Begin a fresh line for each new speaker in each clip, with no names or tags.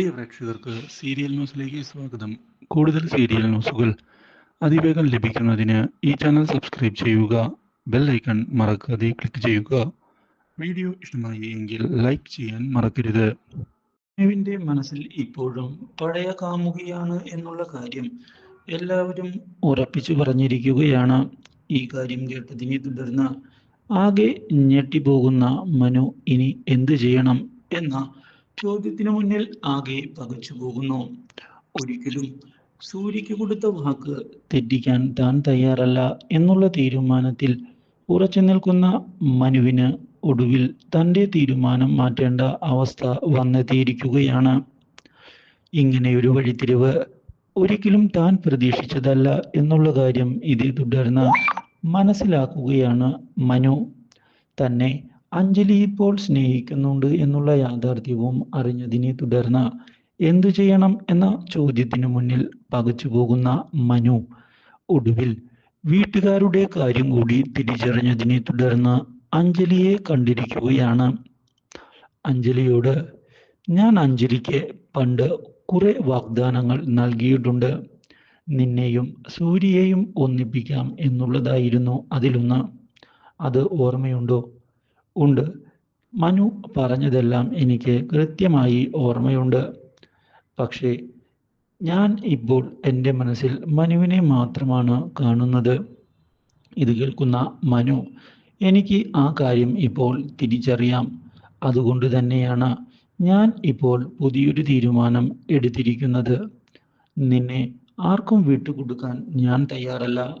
പ്രിയ പ്രേക്ഷകർക്ക് സീരിയൽ ന്യൂസിലേക്ക് സ്വാഗതം. കൂടുതൽ സീരിയൽ ന്യൂസുകൾ അതിവേഗം ലഭിക്കുന്നതിന് ഈ ചാനൽ സബ്സ്ക്രൈബ് ചെയ്യുക ബെൽ ഐക്കൺ മറക്കാതെ ക്ലിക്ക് ചെയ്യുക. വീഡിയോ ഇഷ്ടമായി എങ്കിൽ ലൈക്ക് ചെയ്യാൻ മറക്കരുത്. ദേവിന്റെ മനസ്സിൽ ഇപ്പോഴും പഴയ കാമുകിയാണ് എന്നുള്ള കാര്യം എല്ലാവരും ഉറപ്പിച്ചു പറഞ്ഞിരിക്കുകയാണ്. ഈ കാര്യം കേട്ടതിനെ തുടർന്ന് ആകെ ഞെട്ടിപ്പോകുന്ന മനു ഇനി എന്ത് ചെയ്യണം എന്ന ചോദ്യത്തിന് മുന്നിൽ ആകെ പകച്ചു പോകുന്നു. ഒരിക്കലും സൂര്യക്ക് കൊടുത്ത വാക്ക് തെറ്റിക്കാൻ താൻ തയ്യാറല്ല എന്നുള്ള തീരുമാനത്തിൽ ഉറച്ചു നിൽക്കുന്ന മനുവിന് ഒടുവിൽ തന്റെ തീരുമാനം മാറ്റേണ്ട അവസ്ഥ വന്നെത്തിയിരിക്കുകയാണ്. ഇങ്ങനെയൊരു വഴിത്തിരിവ് ഒരിക്കലും താൻ പ്രതീക്ഷിച്ചതല്ല എന്നുള്ള കാര്യം ഇതേ തുടർന്ന് മനസ്സിലാക്കുകയാണ് മനു. തന്നെ അഞ്ജലി ഇപ്പോൾ സ്നേഹിക്കുന്നുണ്ട് എന്നുള്ള യാഥാർത്ഥ്യവും അറിഞ്ഞതിനെ തുടർന്ന് എന്തു ചെയ്യണം എന്ന ചോദ്യത്തിനു മുന്നിൽ പകച്ചു പോകുന്ന മനു ഒടുവിൽ വീട്ടുകാരുടെ കാര്യം കൂടി തിരിച്ചറിഞ്ഞതിനെ തുടർന്ന് അഞ്ജലിയെ കണ്ടിരിക്കുകയാണ്. അഞ്ജലിയോട് ഞാൻ അഞ്ജലിക്ക് പണ്ട് കുറെ വാഗ്ദാനങ്ങൾ നൽകിയിട്ടുണ്ട്. നിന്നെയും സൂര്യയെയും ഒന്നിപ്പിക്കാം എന്നുള്ളതായിരുന്നു അതിലൊന്ന്. അത് ഓർമ്മയുണ്ടോ? ഉണ്ട്. മനു പറഞ്ഞതെല്ലാം എനിക്ക് കൃത്യമായി ഓർമ്മയുണ്ട്. പക്ഷേ ഞാൻ ഇപ്പോൾ എന്റെ മനസ്സിൽ മനുവിനെ മാത്രമാണ് കാണുന്നത്. ഇത് കേൾക്കുന്ന മനു എനിക്ക് ആ കാര്യം ഇപ്പോൾ തിരിച്ചറിയാം. അതുകൊണ്ട് തന്നെയാണ് ഞാൻ ഇപ്പോൾ പുതിയൊരു തീരുമാനം എടുത്തിരിക്കുന്നത്. നിന്നെ ആർക്കും വിട്ടുകൊടുക്കാൻ ഞാൻ തയ്യാറല്ല.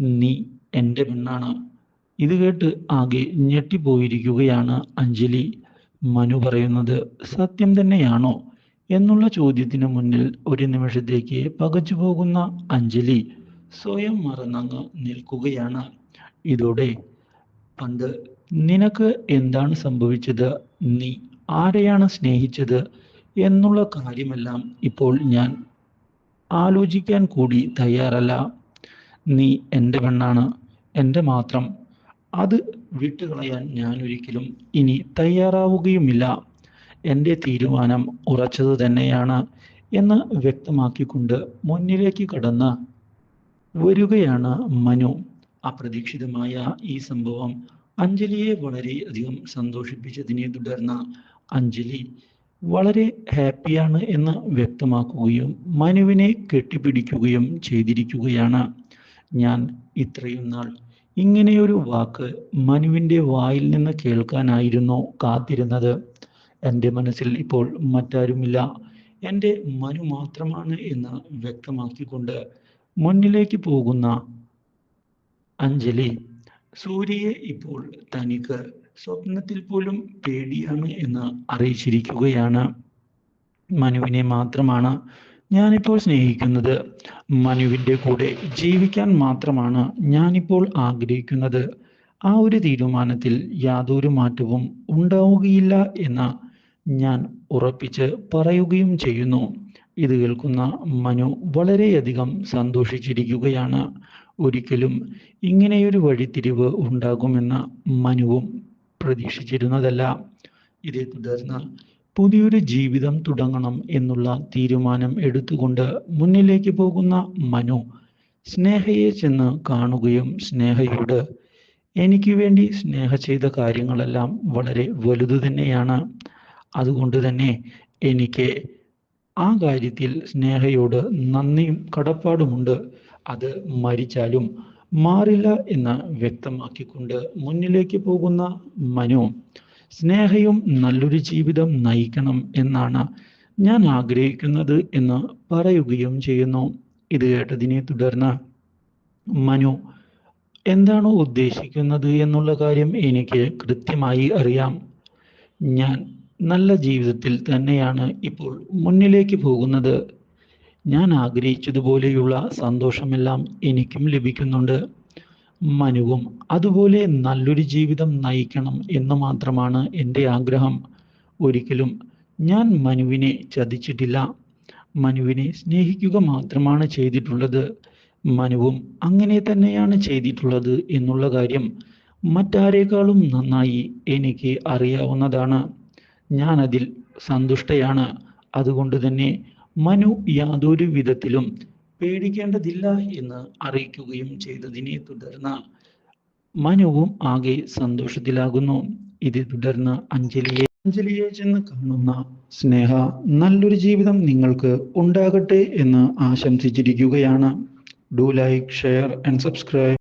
നീ എന്റെ പെണ്ണാണ്. ഇത് കേട്ട് ആകെ ഞെട്ടിപ്പോയിരിക്കുകയാണ് അഞ്ജലി. മനു പറയുന്നത് സത്യം തന്നെയാണോ എന്നുള്ള ചോദ്യത്തിന് മുന്നിൽ ഒരു നിമിഷത്തേക്ക് പകച്ചു പോകുന്ന അഞ്ജലി സ്വയം മറന്നങ്ങ് നിൽക്കുകയാണ്. ഇതോടെ പണ്ട് നിനക്ക് എന്താണ് സംഭവിച്ചത്? നീ ആരെയാണ് സ്നേഹിച്ചത്? എന്നുള്ള കാര്യമെല്ലാം ഇപ്പോൾ ഞാൻ ആലോചിക്കാൻ കൂടി തയ്യാറല്ല. നീ എന്റെ പെണ്ണാണ്. എന്റെ മാത്രം അത് വിട്ടുകളയാൻ ഞാൻ ഒരിക്കലും ഇനി തയ്യാറാവുകയുമില്ല. എന്റെ തീരുമാനം ഉറച്ചത് തന്നെയാണ് എന്ന് വ്യക്തമാക്കിക്കൊണ്ട് മുന്നിലേക്ക് കടന്ന് വരികയാണ് മനു. അപ്രതീക്ഷിതമായ ഈ സംഭവം അഞ്ജലിയെ വളരെയധികം സന്തോഷിപ്പിച്ചതിനെ തുടർന്ന് അഞ്ജലി വളരെ ഹാപ്പിയാണ് എന്ന് വ്യക്തമാക്കുകയും മനുവിനെ കെട്ടിപ്പിടിക്കുകയും ചെയ്തിരിക്കുകയാണ്. ഞാൻ ഇത്രയും നാൾ ഇങ്ങനെയൊരു വാക്ക് മനുവിന്റെ വായിൽ നിന്ന് കേൾക്കാനായിരുന്നു കാത്തിരുന്നത്. എന്റെ മനസ്സിൽ ഇപ്പോൾ മറ്റാരുമില്ല. എന്റെ മനു മാത്രമാണ് എന്ന് വ്യക്തമാക്കിക്കൊണ്ട് മുന്നിലേക്ക് പോകുന്ന അഞ്ജലി സൂര്യയെ ഇപ്പോൾ തനിക്ക് സ്വപ്നത്തിൽ പോലും പേടിയാണ് എന്ന് അറിയിച്ചിരിക്കുകയാണ്. മനുവിനെ മാത്രമാണ് ഞാനിപ്പോൾ സ്നേഹിക്കുന്നത് മനുവിന്റെ കൂടെ ജീവിക്കാൻ മാത്രമാണ് ഞാനിപ്പോൾ ആഗ്രഹിക്കുന്നത്. ആ ഒരു തീരുമാനത്തിൽ യാതൊരു മാറ്റവും ഉണ്ടാവുകയില്ല എന്ന് ഞാൻ ഉറപ്പിച്ച് പറയുകയും ചെയ്യുന്നു. ഇത് കേൾക്കുന്ന മനു വളരെയധികം സന്തോഷിച്ചിരിക്കുകയാണ്. ഒരിക്കലും ഇങ്ങനെയൊരു വഴിത്തിരിവ് ഉണ്ടാകുമെന്ന് മനുവും പ്രതീക്ഷിച്ചിരുന്നതല്ല. ഇതേ തുടർന്ന് പുതിയൊരു ജീവിതം തുടങ്ങണം എന്നുള്ള തീരുമാനം എടുത്തുകൊണ്ട് മുന്നിലേക്ക് പോകുന്ന മനു സ്നേഹയെ ചെന്ന് കാണുകയും സ്നേഹയോട് എനിക്ക് വേണ്ടി സ്നേഹ ചെയ്ത കാര്യങ്ങളെല്ലാം വളരെ വലുത് തന്നെയാണ്. അതുകൊണ്ട് തന്നെ എനിക്ക് ആ കാര്യത്തിൽ സ്നേഹയോട് നന്ദിയും കടപ്പാടുമുണ്ട്. അത് മരിച്ചാലും മാറില്ല എന്ന് വ്യക്തമാക്കിക്കൊണ്ട് മുന്നിലേക്ക് പോകുന്ന മനു സ്നേഹയും നല്ലൊരു ജീവിതം നയിക്കണം എന്നാണ് ഞാൻ ആഗ്രഹിക്കുന്നത് എന്ന് പറയുകയും ചെയ്യുന്നു. ഇത് കേട്ടതിനെ തുടർന്ന് മനു എന്താണോ ഉദ്ദേശിക്കുന്നത് എന്നുള്ള കാര്യം എനിക്ക് കൃത്യമായി അറിയാം. ഞാൻ നല്ല ജീവിതത്തിൽ തന്നെയാണ് ഇപ്പോൾ മുന്നിലേക്ക് പോകുന്നത്. ഞാൻ ആഗ്രഹിച്ചതുപോലെയുള്ള സന്തോഷമെല്ലാം എനിക്കും ലഭിക്കുന്നുണ്ട്. മനുവും. അതുപോലെ നല്ലൊരു ജീവിതം നയിക്കണം എന്ന് മാത്രമാണ് എന്റെ ആഗ്രഹം. ഒരിക്കലും ഞാൻ മനുവിനെ ചതിച്ചിട്ടില്ല. മനുവിനെ സ്നേഹിക്കുക മാത്രമാണ് ചെയ്തിട്ടുള്ളത്. മനുവും അങ്ങനെ തന്നെയാണ് ചെയ്തിട്ടുള്ളത് എന്നുള്ള കാര്യം മറ്റാരേക്കാളും നന്നായി എനിക്ക് അറിയാവുന്നതാണ്. ഞാൻ അതിൽ സന്തുഷ്ടയാണ്. അതുകൊണ്ട് തന്നെ മനു യാതൊരു വിധത്തിലും പേടിക്കേണ്ടതില്ല എന്ന് അറിയിക്കുകയും ചെയ്തതിനെ തുടർന്ന് മനുവും ആകെ സന്തോഷത്തിലാകുന്നു. ഇതേ തുടർന്ന് അഞ്ജലിയെ അഞ്ജലിയെ ചെന്ന് കാണുന്ന സ്നേഹ നല്ലൊരു ജീവിതം നിങ്ങൾക്ക് ഉണ്ടാകട്ടെ എന്ന് ആശംസിച്ചിരിക്കുകയാണ്. Do like share and subscribe